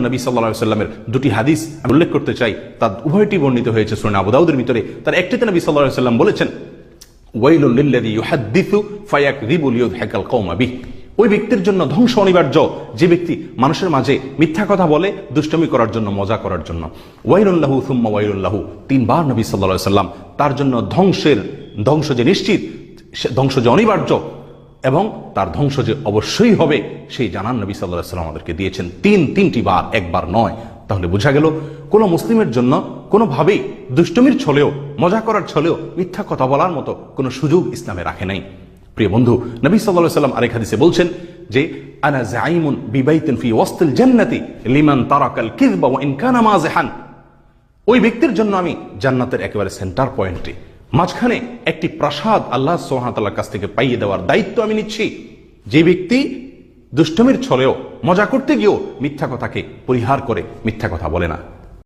নবী সাল্লাহ সাল্লামের দুটি হাদিস আমি উল্লেখ করতে চাই। তার উভয়টি বর্ণিত হয়েছে সুরান আবুদাউদের ভিতরে। তার একটিতে নবী সাল্লাহ সাল্লাম বলেছেন ওই ব্যক্তির জন্য ধ্বংস অনিবার্য। যে ব্যক্তি মানুষের মাঝে মিথ্যা কথা বলে, দুষ্টমি করার জন্য, মজা করার জন্য। ওয়াইলুল্লাহু সুম্মা তিনবার নবী সাল্লাহ সাল্লাম তার জন্য ধ্বংসের, ধ্বংস যে নিশ্চিত ধ্বংস যে অনিবার্য এবং তার ধ্বংস যে অবশ্যই হবে, সেই জানান নবী সাল্লাহ সাল্লাম আমাদেরকে দিয়েছেন তিন, তিনটি বার, একবার নয়। তাহলে বোঝা গেল, কোনো মুসলিমের জন্য কোনোভাবেই দুষ্টমির ছলেও, মজা করার ছলেও মিথ্যা কথা বলার মতো কোনো সুযোগ ইসলামে রাখে নাই। প্রিয় বন্ধু, নবী সাল্লাহ সাল্লাম আরেক হাদিসে বলছেন যে, আনা জাইমুন বিবাইতিন ফি ওয়াসতিল জান্নাতি লিমান তারাকাল কিযবা ওয়া ইন কানা ওই ব্যক্তির জন্য আমি জান্নাতের একেবারে সেন্টার পয়েন্টে। মাঝখানে একটি প্রাসাদ আল্লাহ সোহানতাল্লার কাছ থেকে পাইয়ে দেওয়ার দায়িত্ব আমি নিচ্ছি। যে ব্যক্তি দুষ্টমির ছলেও মজা করতে গিয়েও মিথ্যা কথাকে পরিহার করে মিথ্যা কথা বলে না।